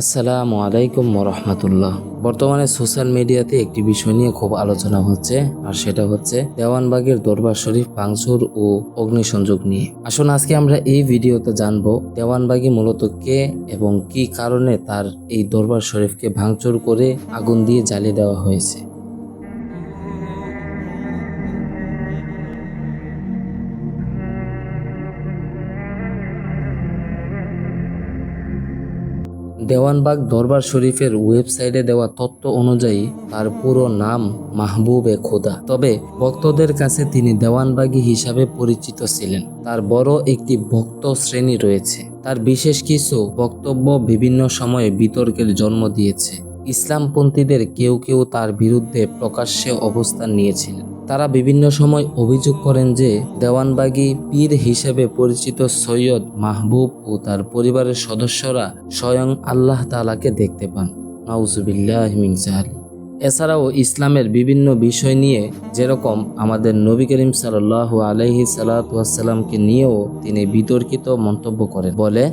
আসসালামু আলাইকুম রহমতুল্লাহ। বর্তমানে সোশ্যাল মিডিয়াতে একটি বিষয় নিয়ে খুব আলোচনা হচ্ছে, আর সেটা হচ্ছে দেওয়ানবাগের দরবার শরীফ ভাঙচুর ও অগ্নিসংযোগ নিয়ে। আসুন আজকে আমরা এই ভিডিওতে জানব দেওয়ানবাগি মূলত কে এবং কি কারণে তার এই দরবার শরীফকে ভাঙচুর করে আগুন দিয়ে জ্বালিয়ে দেওয়া হয়েছে। দেওয়ানবাগ দরবার শরীফের ওয়েবসাইটে দেওয়া তথ্য অনুযায়ী তার পুরো নাম মাহবুবে খোদা। তবে ভক্তদের কাছে তিনি দেওয়ানবাগী হিসাবে পরিচিত ছিলেন। তার বড় একটি ভক্ত শ্রেণি রয়েছে। তার বিশেষ কিছু বক্তব্য বিভিন্ন সময়ে বিতর্কের জন্ম দিয়েছে। ইসলামপন্থীদের কেউ কেউ তার বিরুদ্ধে প্রকাশ্যে অবস্থান নিয়েছিলেন। তারা বিভিন্ন সময় অভিযোগ করেন যে দেওয়ানবাগী পীর হিসেবে পরিচিত সৈয়দ মাহবুব ও তার পরিবারের সদস্যরা স্বয়ং আল্লাহ তালাকে দেখতে পান। নাউজুবিল্লাহ মিন জাহালি। এছাড়াও ইসলামের বিভিন্ন বিষয় নিয়ে যেরকম আমাদের নবী করিম সাল্লাহ আলহি সালাতামকে নিয়েও তিনি বিতর্কিত মন্তব্য করেন। বলে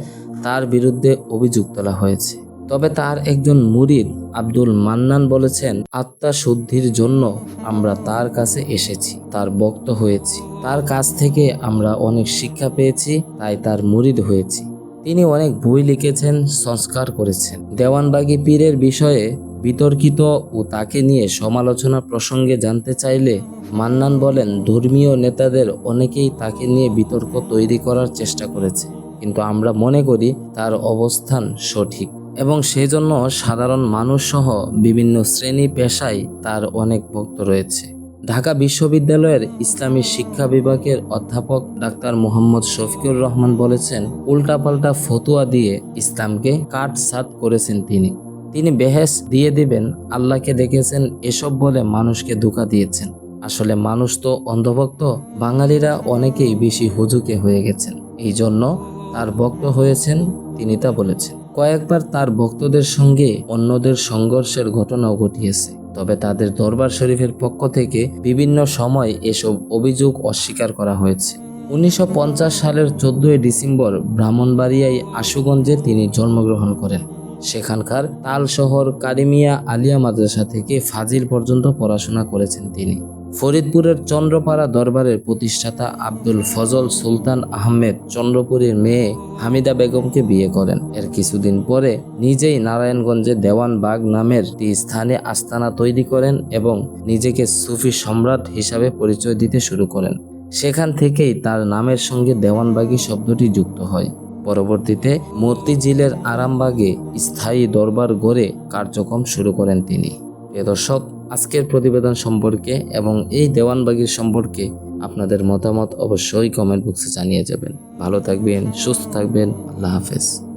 তার বিরুদ্ধে অভিযোগ তোলা হয়েছে। তবে তার একজন মুরিদ আব্দুল মান্নান বলেছেন, আত্মা শুদ্ধির জন্য আমরা তার কাছে এসেছি, তার বক্ত হয়েছি। তার কাছ থেকে আমরা অনেক শিক্ষা পেয়েছি, তাই তার মুরিদ হয়েছি। তিনি অনেক বই লিখেছেন, সংস্কার করেছেন। দেওয়ানবাগী পীরের বিষয়ে বিতর্কিত ও তাকে নিয়ে সমালোচনা প্রসঙ্গে জানতে চাইলে মান্নান বলেন, ধর্মীয় নেতাদের অনেকেই তাকে নিয়ে বিতর্ক তৈরি করার চেষ্টা করেছে। কিন্তু আমরা মনে করি তার অবস্থান সঠিক। এবং সেজন্য সাধারণ মানুষ সহ বিভিন্ন শ্রেণি পেশায় তার অনেক ভক্ত রয়েছে। ঢাকা বিশ্ববিদ্যালয়ের ইসলামী শিক্ষা বিভাগের অধ্যাপক ডাক্তার মোহাম্মদ শফিকুর রহমান বলেছেন, উল্টাপাল্টা ফতুয়া দিয়ে ইসলামকে কাট সাত করেছেন তিনি। তিনি বেহেস দিয়ে দিবেন, আল্লাহকে দেখেছেন, এসব বলে মানুষকে ধোকা দিয়েছেন। আসলে মানুষ তো অন্ধভক্ত, বাঙালিরা অনেকেই বেশি হুজুকে হয়ে গেছেন। এই জন্য তার ভক্ত হয়েছেন, তিনি তা বলেছেন। কয়েকবার তার ভক্তদের সঙ্গে অন্যদের সংঘর্ষের ঘটনাও ঘটিয়েছে। তবে তাদের দরবার শরীফের পক্ষ থেকে বিভিন্ন সময় এসব অভিযোগ অস্বীকার করা হয়েছে। উনিশশো পঞ্চাশ সালের চোদ্দই ডিসেম্বর ব্রাহ্মণবাড়িয়ায় আশুগঞ্জে তিনি জন্মগ্রহণ করেন। সেখানকার তাল শহর কারিমিয়া আলিয়া মাদ্রাসা থেকে ফাজিল পর্যন্ত পড়াশোনা করেছেন তিনি। ফরিদপুরের চন্দ্রপাড়া দরবারের প্রতিষ্ঠাতা আব্দুল ফজল সুলতান আহমেদ চন্দ্রপুরীর মেয়ে হামিদা বেগমকে বিয়ে করেন। এর কিছুদিন পরে নিজেই নারায়ণগঞ্জে দেওয়ানবাগ নামের একটি স্থানে আস্তানা তৈরি করেন এবং নিজেকে সুফি সম্রাট হিসাবে পরিচয় দিতে শুরু করেন। সেখান থেকেই তার নামের সঙ্গে দেওয়ানবাগী শব্দটি যুক্ত হয়। পরবর্তীতে মতিঝিলের আরামবাগে স্থায়ী দরবার গড়ে কার্যক্রম শুরু করেন তিনি। প্রিয় দর্শক আজকের প্রতিবেদন সম্পর্কে এবং এই দেওয়ানবাগির সম্পর্কে আপনাদের মতামত অবশ্যই কমেন্ট বক্সে জানিয়ে যাবেন। ভালো থাকবেন, সুস্থ থাকবেন, আল্লাহ হাফেজ।